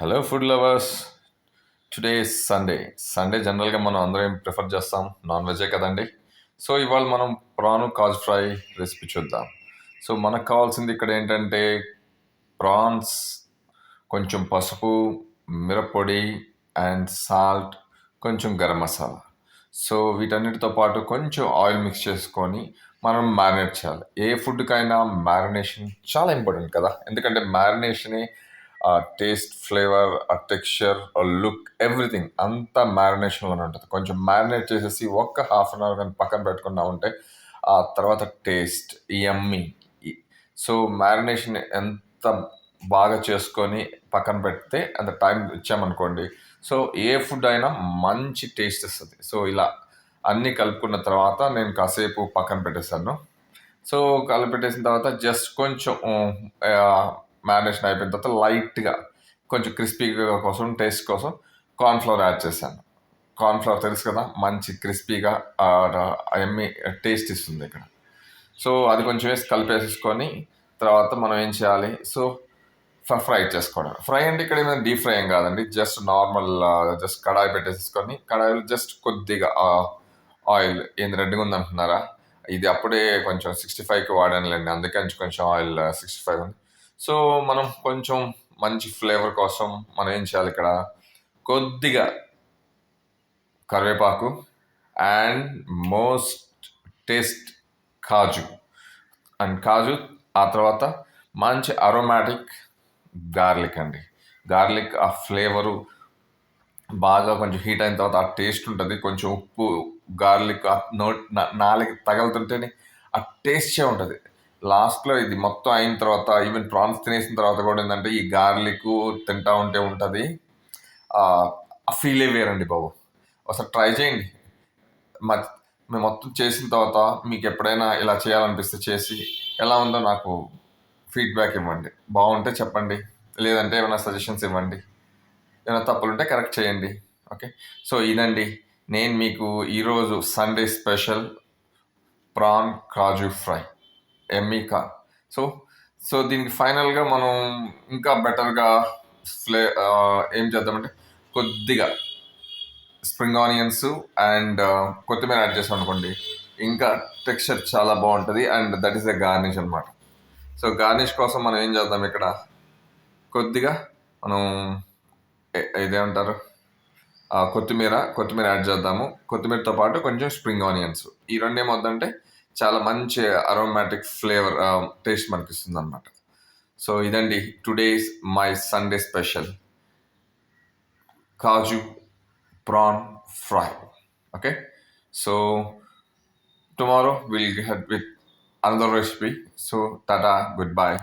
Hello food lovers today Sunday Sunday జనరల్గా మనం అందరం ప్రిఫర్ చేస్తాం? నాన్ వెజే కదండి? సో ఇవాళ మనం ప్రాను కాజ్ ఫ్రై రెసిపీ చూద్దాం. సో మనకు కావాల్సింది ఇక్కడ ఏంటంటే ప్రాన్స్ కొంచెం పసుపు మిరప్పొడి అండ్ సాల్ట్ కొంచెం గరం మసాలా. సో వీటన్నిటితో పాటు కొంచెం ఆయిల్ మిక్స్ చేసుకొని మనం మ్యారినేట్ చేయాలి. ఏ ఫుడ్కైనా మ్యారినేషన్ చాలా ఇంపార్టెంట్ కదా? ఎందుకంటే మ్యారినేషనే ఆ టేస్ట్ ఫ్లేవర్ ఆ టెక్స్చర్ ఆ లుక్ ఎవ్రీథింగ్ అంతా మ్యారినేషన్లోనే ఉంటుంది. కొంచెం మ్యారినేట్ చేసేసి ఒక్క హాఫ్ అన్ అవర్ కానీ పక్కన పెట్టుకున్నా ఉంటే ఆ తర్వాత టేస్ట్ ఎమ్మి సో మ్యారినేషన్ ఎంత బాగా చేసుకొని పక్కన పెడితే అంత టైం ఇచ్చామనుకోండి. సో ఏ ఫుడ్ అయినా మంచి టేస్ట్ ఇస్తుంది సో ఇలా అన్నీ కలుపుకున్న తర్వాత నేను కాసేపు పక్కన పెట్టేశాను. సో కలిపెట్టేసిన తర్వాత జస్ట్ కొంచెం మ్యారినేషన్ అయిపోయిన తర్వాత లైట్గా కొంచెం క్రిస్పీగా కోసం టేస్ట్ కోసం కార్న్ఫ్లవర్ యాడ్ చేశాను. కార్న్ఫ్లవర్ తెలుసు కదా మంచి క్రిస్పీగా ఎమ్మి టేస్ట్ ఇస్తుంది ఇక్కడ. సో అది కొంచెం వేసి కలిపేసేసుకొని తర్వాత మనం ఏం చేయాలి? సో ఫ్రై చేసుకోవడం. ఫ్రై అంటే ఇక్కడ ఏమైనా డీప్ ఫ్రై ఏం కాదండి. జస్ట్ నార్మల్ జస్ట్ కడాయి పెట్టేసుకొని కడాయిలో జస్ట్ కొద్దిగా ఆయిల్ ఏంది రెడ్గా ఉందంటున్నారా? ఇది అప్పుడే కొంచెం సిక్స్టీ ఫైవ్కి వాడానులేండి అందుకే కొంచెం ఆయిల్ సిక్స్టీ ఫైవ్ ఉంది. సో మనం కొంచెం మంచి ఫ్లేవర్ కోసం మనం ఏం చేయాలి ఇక్కడ? కొద్దిగా కరివేపాకు and most taste kaju. And కాజు ఆ తర్వాత మంచి అరోమాటిక్ గార్లిక్ అండి. గార్లిక్ ఆ ఫ్లేవరు బాగా కొంచెం హీట్ అయిన తర్వాత ఆ టేస్ట్ ఉంటుంది. కొంచెం ఉప్పు గార్లిక్ నోట్ నాలుగు తగలుతుంటేనే ఆ టేస్టే ఉంటుంది. లాస్ట్లో ఇది మొత్తం అయిన తర్వాత ఈవెన్ ప్రాన్స్ తినేసిన తర్వాత కూడా ఏంటంటే ఈ గార్లిక్ తింటా ఉంటే ఉంటుంది. ఆ ఫీలే వేరండి బాబు. ఒకసారి ట్రై చేయండి. మేము మొత్తం చేసిన తర్వాత మీకు ఎప్పుడైనా ఇలా చేయాలనిపిస్తే చేసి ఎలా ఉందో నాకు ఫీడ్బ్యాక్ ఇవ్వండి. బాగుంటే చెప్పండి. లేదంటే ఏమైనా సజెషన్స్ ఇవ్వండి. ఏమైనా తప్పులుంటే కరెక్ట్ చేయండి. ఓకే? సో ఇదండి. నేను మీకు ఈరోజు సండే స్పెషల్ ప్రాన్ కాజు ఫ్రై. ఎమ్మీకా సో సో దీనికి ఫైనల్గా మనం ఇంకా బెటర్గా ఫ్లే ఏం చేద్దామంటే కొద్దిగా స్ప్రింగ్ ఆనియన్స్ అండ్ కొత్తిమీర యాడ్ చేసాం అనుకోండి ఇంకా టెక్స్చర్ చాలా బాగుంటుంది and that is the garnish అనమాట సో గార్నిష్ కోసం మనం ఏం చేద్దాం ఇక్కడ? కొద్దిగా మనం ఇదేమంటారు? కొత్తిమీర కొత్తిమీర యాడ్ చేద్దాము. కొత్తిమీరతో పాటు కొంచెం స్ప్రింగ్ ఆనియన్స్. ఈ రెండు ఏమొద్దంటే చాలా మంచి అరోమాటిక్ ఫ్లేవర్ టేస్ట్ మనకి ఇస్తుంది అనమాట సో ఇదండి today's my Sunday special kaju prawn fry okay so tomorrow will head with another recipe so tata goodbye